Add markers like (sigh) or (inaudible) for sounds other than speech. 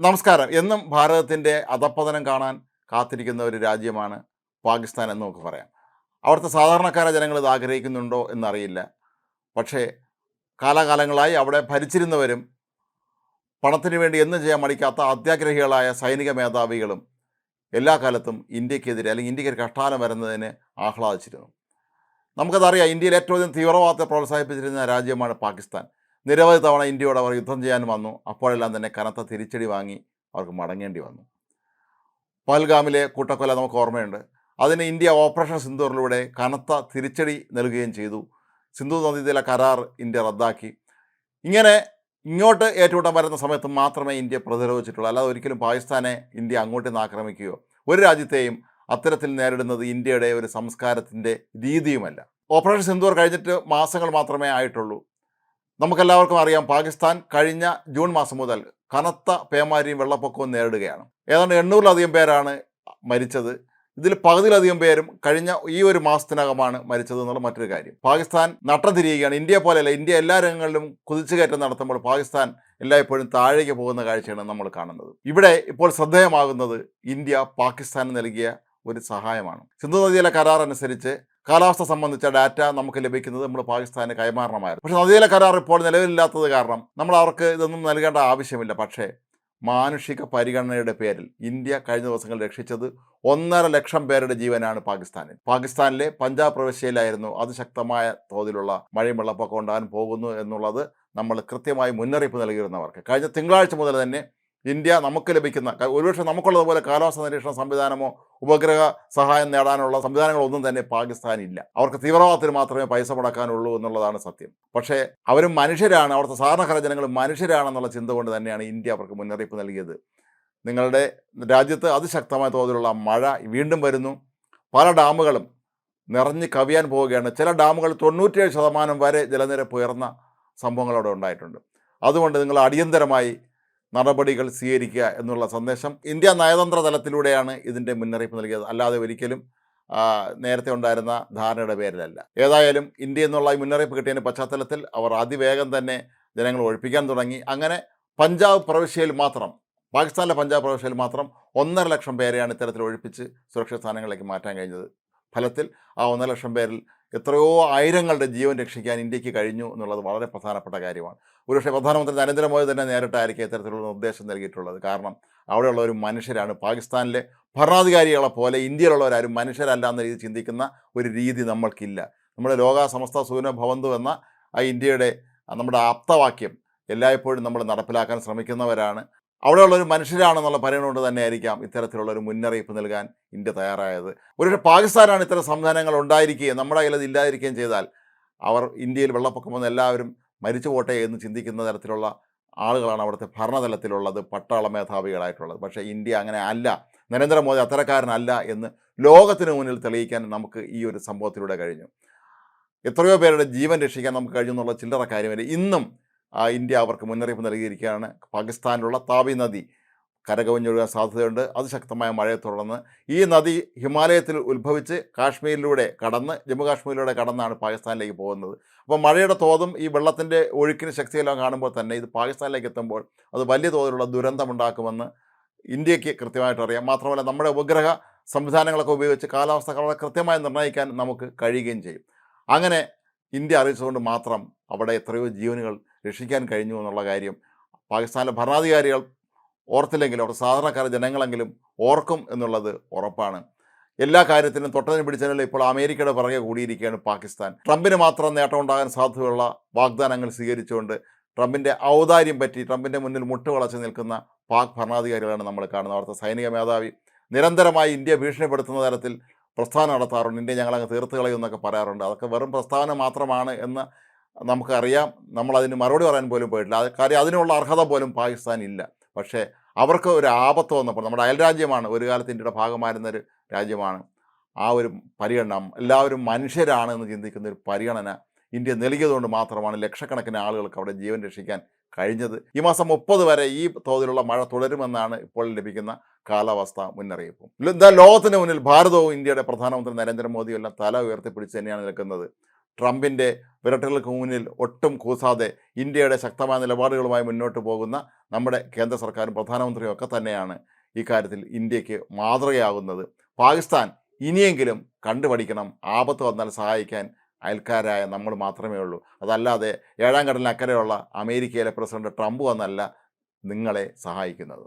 നമസ്കാരം. എന്നും ഭാരതത്തിന്റെ അധപ്പതനം കാണാൻ കാത്തിരിക്കുന്ന ഒരു രാജ്യമാണ് പാകിസ്ഥാൻ എന്ന് നമുക്ക് പറയാം. അവിടുത്തെ സാധാരണക്കാരെ ജനങ്ങൾ ഇത് ആഗ്രഹിക്കുന്നുണ്ടോ എന്നറിയില്ല. പക്ഷേ കാലാകാലങ്ങളായി അവിടെ ഭരിച്ചിരുന്നവരും പണത്തിന് വേണ്ടി എന്നും ചെയ്യാൻ മടിക്കാത്ത അത്യാഗ്രഹികളായ സൈനിക മേധാവികളും എല്ലാ കാലത്തും ഇന്ത്യക്കെതിരെ അല്ലെങ്കിൽ ഇന്ത്യയ്ക്ക് ഒരു കഷ്ടാലം വരുന്നതിന് ആഹ്ലാദിച്ചിരുന്നു. നമുക്കതറിയാം ഇന്ത്യയിൽ ഏറ്റവും അധികം തീവ്രവാദത്തെ പ്രോത്സാഹിപ്പിച്ചിരുന്ന രാജ്യമാണ് പാകിസ്ഥാൻ. നിരവധി തവണ ഇന്ത്യയോട് അവർ യുദ്ധം ചെയ്യാൻ വന്നു. അപ്പോഴെല്ലാം തന്നെ കനത്ത തിരിച്ചടി വാങ്ങി അവർക്ക് മടങ്ങേണ്ടി വന്നു. പൽഗാമിലെ കൂട്ടക്കൊല നമുക്ക് ഓർമ്മയുണ്ട്. അതിന് ഇന്ത്യ ഓപ്പറേഷൻ സിന്ധൂറിലൂടെ കനത്ത തിരിച്ചടി നൽകുകയും ചെയ്തു. സിന്ധു നദീതല കരാർ ഇന്ത്യ റദ്ദാക്കി. ഇങ്ങനെ ഇങ്ങോട്ട് ഏറ്റുമുട്ടാൻ വരുന്ന സമയത്ത് മാത്രമേ ഇന്ത്യ പ്രതിരോധിച്ചിട്ടുള്ളൂ. അല്ലാതെ ഒരിക്കലും പാകിസ്ഥാനെ ഇന്ത്യ അങ്ങോട്ട് നിന്ന് ആക്രമിക്കുകയോ ഒരു രാജ്യത്തെയും അത്തരത്തിൽ നേരിടുന്നത് ഇന്ത്യയുടെ ഒരു സംസ്കാരത്തിന്റെ രീതിയുമല്ല. ഓപ്പറേഷൻ സിന്ധൂർ കഴിഞ്ഞിട്ട് മാസങ്ങൾ മാത്രമേ ആയിട്ടുള്ളൂ. നമുക്കെല്ലാവർക്കും അറിയാം പാകിസ്ഥാൻ കഴിഞ്ഞ ജൂൺ മാസം മുതൽ കനത്ത പേമാരിയും വെള്ളപ്പൊക്കവും നേരിടുകയാണ്. ഏതാണ്ട് എണ്ണൂറിലധികം പേരാണ് മരിച്ചത്. ഇതിൽ പകുതിയിലധികം പേരും കഴിഞ്ഞ ഈ ഒരു മാസത്തിനകമാണ് മരിച്ചത് എന്നുള്ള മറ്റൊരു കാര്യം. പാകിസ്ഥാൻ നട്ടം തിരിയുകയാണ് ഇന്ത്യ പോലെയല്ല ഇന്ത്യ എല്ലാ രംഗങ്ങളിലും കുതിച്ചുകയറ്റം നടത്തുമ്പോൾ പാകിസ്ഥാൻ എല്ലായ്പ്പോഴും താഴേക്ക് പോകുന്ന കാഴ്ചയാണ് നമ്മൾ കാണുന്നത്. ഇവിടെ ഇപ്പോൾ ശ്രദ്ധേയമാകുന്നത് ഇന്ത്യ പാകിസ്ഥാന് നൽകിയ ഒരു സഹായമാണ്. സിന്ധു നദിയിലെ കരാർ അനുസരിച്ച് കാലാവസ്ഥ സംബന്ധിച്ച ഡാറ്റ നമുക്ക് ലഭിക്കുന്നത് നമ്മൾ പാകിസ്ഥാന് കൈമാറണമായിരുന്നു. പക്ഷേ നദിയിലെ കരാർ ഇപ്പോൾ നിലവിലില്ലാത്തത് കാരണം നമ്മൾ അവർക്ക് ഇതൊന്നും നൽകേണ്ട ആവശ്യമില്ല. പക്ഷേ മാനുഷിക പരിഗണനയുടെ പേരിൽ ഇന്ത്യ കഴിഞ്ഞ ദിവസങ്ങൾ രക്ഷിച്ചത് ഒന്നര ലക്ഷം പേരുടെ ജീവനാണ് പാകിസ്ഥാനിൽ. പാകിസ്ഥാനിലെ പഞ്ചാബ് പ്രവിശ്യയിലായിരുന്നു അതിശക്തമായ തോതിലുള്ള മഴയും വെള്ളപ്പൊക്കം ഉണ്ടാകാൻ പോകുന്നു എന്നുള്ളത് നമ്മൾ കൃത്യമായി മുന്നറിയിപ്പ് നൽകിയിരുന്നവർക്ക്. കഴിഞ്ഞ തിങ്കളാഴ്ച മുതൽ തന്നെ ഇന്ത്യ നമുക്ക് ലഭിക്കുന്ന ഒരുപക്ഷെ നമുക്കുള്ളതുപോലെ കാലാവസ്ഥ നിരീക്ഷണ സംവിധാനമോ ഉപഗ്രഹ സഹായം നേടാനുള്ള സംവിധാനങ്ങളൊന്നും തന്നെ പാകിസ്ഥാനില്ല. അവർക്ക് തീവ്രവാദത്തിന് മാത്രമേ പൈസ മുടക്കാനുള്ളൂ എന്നുള്ളതാണ് സത്യം. പക്ഷേ അവരും മനുഷ്യരാണ് അവിടുത്തെ സാധാരണക്കാര ജനങ്ങൾ (unintelligible) മനുഷ്യരാണെന്നുള്ള ചിന്ത കൊണ്ട് തന്നെയാണ് ഇന്ത്യ അവർക്ക് മുന്നറിയിപ്പ് നൽകിയത്. നിങ്ങളുടെ രാജ്യത്ത് അതിശക്തമായ തോതിലുള്ള മഴ വീണ്ടും വരുന്നു. പല ഡാമുകളും നിറഞ്ഞ് കവിയാൻ പോവുകയാണ്. ചില ഡാമുകൾ തൊണ്ണൂറ്റേഴ് ശതമാനം വരെ ജലനിരപ്പ് ഉയർന്ന സംഭവങ്ങൾ അവിടെ ഉണ്ടായിട്ടുണ്ട്. അതുകൊണ്ട് നിങ്ങൾ അടിയന്തരമായി നടപടികൾ സ്വീകരിക്കുക എന്നുള്ള സന്ദേശം ഇന്ത്യ നയതന്ത്ര തലത്തിലൂടെയാണ് ഇതിന്റെ മുന്നറിയിപ്പ് നൽകിയത്. അല്ലാതെ ഒരിക്കലും നേരത്തെ ഉണ്ടായിരുന്ന ധാരണയുടെ പേരിലല്ല. ഏതായാലും ഇന്ത്യ എന്നുള്ള ഈ മുന്നറിയിപ്പ് കിട്ടിയതിന്റെ പശ്ചാത്തലത്തിൽ അവർ അതിവേഗം തന്നെ ജനങ്ങൾ ഒഴിപ്പിക്കാൻ തുടങ്ങി. അങ്ങനെ പഞ്ചാബ് പ്രവിശ്യയിൽ മാത്രം പാകിസ്ഥാനിലെ പഞ്ചാബ് പ്രവിശ്യയിൽ മാത്രം ഒന്നര ലക്ഷം പേരെയാണ് ഇത്തരത്തിൽ ഒഴിപ്പിച്ച് സുരക്ഷിത സ്ഥാനങ്ങളിലേക്ക് മാറ്റാൻ കഴിഞ്ഞത്. ഫലത്തിൽ ആ ഒന്നര ലക്ഷം പേരിൽ എത്രയോ ആയിരങ്ങളുടെ ജീവൻ രക്ഷിക്കാൻ ഇന്ത്യയ്ക്ക് കഴിഞ്ഞു എന്നുള്ളത് വളരെ പ്രധാനപ്പെട്ട കാര്യമാണ്. ഒരുപക്ഷെ പ്രധാനമന്ത്രി നരേന്ദ്രമോദി തന്നെ നേരിട്ടായിരിക്കും ഇത്തരത്തിലുള്ള നിർദ്ദേശം നൽകിയിട്ടുള്ളത്. കാരണം അവിടെയുള്ള ഒരു മനുഷ്യരാണ്. പാകിസ്ഥാനിലെ ഭരണാധികാരികളെ പോലെ ഇന്ത്യയിലുള്ളവരാരും മനുഷ്യരല്ല എന്ന രീതി ചിന്തിക്കുന്ന ഒരു രീതി നമ്മൾക്കില്ല. നമ്മുടെ ലോക സമസ്ത സൂന ഭവന്തു എന്ന ആ ഇന്ത്യയുടെ നമ്മുടെ ആപ്തവാക്യം എല്ലായ്പ്പോഴും നമ്മൾ നടപ്പിലാക്കാൻ ശ്രമിക്കുന്നവരാണ്. അവിടെയുള്ളൊരു മനുഷ്യരാണെന്നുള്ള പരിഗണന തന്നെ ആയിരിക്കാം ഇത്തരത്തിലുള്ള ഒരു മുന്നറിയിപ്പ് നൽകാൻ ഇന്ത്യ തയ്യാറായത്. ഒരുപക്ഷെ പാകിസ്ഥാനാണ് ഇത്തരം സംവിധാനങ്ങൾ ഉണ്ടായിരിക്കുകയും നമ്മുടെ കയ്യിൽ അത് ഇല്ലാതിരിക്കുകയും ചെയ്താൽ അവർ ഇന്ത്യയിൽ വെള്ളപ്പൊക്കം വന്ന് എല്ലാവരും മരിച്ചു പോട്ടെ എന്ന് ചിന്തിക്കുന്ന തരത്തിലുള്ള ആളുകളാണ് അവിടുത്തെ ഭരണതലത്തിലുള്ളത് പട്ടാള മേധാവികളായിട്ടുള്ളത്. പക്ഷേ ഇന്ത്യ അങ്ങനെ അല്ല നരേന്ദ്രമോദി അത്തരക്കാരനല്ല എന്ന് ലോകത്തിന് മുന്നിൽ തെളിയിക്കാൻ നമുക്ക് ഈ ഒരു സംഭവത്തിലൂടെ കഴിഞ്ഞു. എത്രയോ പേരുടെ ജീവൻ രക്ഷിക്കാൻ നമുക്ക് കഴിഞ്ഞു എന്നുള്ള ചില്ലറ കാര്യമില്ല ഇന്നും ഇന്ത്യ അവർക്ക് മുന്നറിയിപ്പ് നൽകിയിരിക്കുകയാണ്. പാകിസ്ഥാനിലുള്ള താവി നദി കരകവിഞ്ഞൊഴുകാൻ സാധ്യതയുണ്ട്. അതിശക്തമായ മഴയെ തുടർന്ന് ഈ നദി ഹിമാലയത്തിൽ ഉത്ഭവിച്ച് കാശ്മീരിലൂടെ കടന്ന് ജമ്മു കാശ്മീരിലൂടെ കടന്നാണ് പാകിസ്ഥാനിലേക്ക് പോകുന്നത്. അപ്പോൾ മഴയുടെ തോതും ഈ വെള്ളത്തിന്റെ ഒഴുക്കിന് ശക്തിയെല്ലാം കാണുമ്പോൾ തന്നെ ഇത് പാകിസ്ഥാനിലേക്ക് എത്തുമ്പോൾ അത് വലിയ തോതിലുള്ള ദുരന്തമുണ്ടാക്കുമെന്ന് ഇന്ത്യയ്ക്ക് കൃത്യമായിട്ട് അറിയാം. മാത്രമല്ല നമ്മുടെ ഉപഗ്രഹ സംവിധാനങ്ങളൊക്കെ ഉപയോഗിച്ച് കാലാവസ്ഥ വളരെ കൃത്യമായി നിർണയിക്കാൻ നമുക്ക് കഴിയുകയും ചെയ്യും. അങ്ങനെ ഇന്ത്യ അറിയിച്ചുകൊണ്ട് മാത്രം അവിടെ എത്രയോ ജീവനുകൾ രക്ഷിക്കാൻ കഴിഞ്ഞു എന്നുള്ള കാര്യം പാകിസ്ഥാനിലെ ഭരണാധികാരികൾ ഓർത്തില്ലെങ്കിലും അവിടെ സാധാരണക്കാര ജനങ്ങളെങ്കിലും ഓർക്കും എന്നുള്ളത് ഉറപ്പാണ്. എല്ലാ കാര്യത്തിനും തൊട്ടതിന് പിടിച്ചതിനും ഇപ്പോൾ അമേരിക്കയുടെ പുറകെ കൂടിയിരിക്കുകയാണ് പാകിസ്ഥാൻ. ട്രംപിന് മാത്രം നേട്ടമുണ്ടാകാൻ സാധ്യതയുള്ള വാഗ്ദാനങ്ങൾ സ്വീകരിച്ചുകൊണ്ട് ട്രംപിന്റെ ഔദാര്യം പറ്റി ട്രംപിന്റെ മുന്നിൽ മുട്ടുവളച്ച് നിൽക്കുന്ന പാക് ഭരണാധികാരികളാണ് നമ്മൾ കാണുന്നത്. അവിടുത്തെ സൈനിക മേധാവി നിരന്തരമായി ഇന്ത്യ ഭീഷണിപ്പെടുത്തുന്ന തരത്തിൽ പ്രസ്ഥാനം നടത്താറുണ്ട്. ഇന്ത്യ ഞങ്ങളങ്ങ് തീർത്ത് കളയുമെന്നൊക്കെ പറയാറുണ്ട്. അതൊക്കെ വെറും പ്രസ്താവന മാത്രമാണ് എന്ന് നമുക്കറിയാം നമ്മളതിന് മറുപടി പറയാൻ പോലും പോയിട്ടില്ല. കാര്യം അതിനുള്ള അർഹത പോലും പാകിസ്ഥാൻ ഇല്ല പക്ഷേ അവർക്ക് ഒരു ആപത്ത് വന്നപ്പോൾ നമ്മുടെ അയൽരാജ്യമാണ് ഒരു കാലത്ത് ഇന്ത്യയുടെ ഭാഗമായിരുന്നൊരു രാജ്യമാണ്. ആ ഒരു പരിഗണന എല്ലാവരും മനുഷ്യരാണ് എന്ന് ചിന്തിക്കുന്ന ഒരു പരിഗണന ഇന്ത്യ നൽകിയതുകൊണ്ട് മാത്രമാണ് ലക്ഷക്കണക്കിന് ആളുകൾക്ക് അവിടെ ജീവൻ രക്ഷിക്കാൻ കഴിഞ്ഞത്. ഈ മാസം മുപ്പത് വരെ ഈ തോതിലുള്ള മഴ തുടരുമെന്നാണ് ഇപ്പോൾ ലഭിക്കുന്ന കാലാവസ്ഥ മുന്നറിയിപ്പും. ലോകത്തിന് മുന്നിൽ ഭാരതവും ഇന്ത്യയുടെ പ്രധാനമന്ത്രി നരേന്ദ്രമോദിയും എല്ലാം തല ഉയർത്തിപ്പിടിച്ച് തന്നെയാണ് നിൽക്കുന്നത്. ട്രംപിന്റെ വിരട്ടലുകൾക്ക് മുന്നിൽ ഒട്ടും കൂസാതെ ഇന്ത്യയുടെ ശക്തമായ നിലപാടുകളുമായി മുന്നോട്ട് പോകുന്ന നമ്മുടെ കേന്ദ്ര സർക്കാരും പ്രധാനമന്ത്രിയും ഒക്കെ തന്നെയാണ് ഇക്കാര്യത്തിൽ ഇന്ത്യയ്ക്ക് മാതൃകയാകുന്നത്. പാകിസ്ഥാൻ ഇനിയെങ്കിലും കണ്ടുപഠിക്കണം. ആപത്ത് വന്നാൽ സഹായിക്കാൻ അയൽക്കാരായ നമ്മൾ മാത്രമേ ഉള്ളൂ. അതല്ലാതെ ഏഴാം കടലിന് അക്കരെയുള്ള അമേരിക്കയിലെ പ്രസിഡന്റ് ട്രംപ് വന്നല്ല നിങ്ങളെ സഹായിക്കുന്നത്.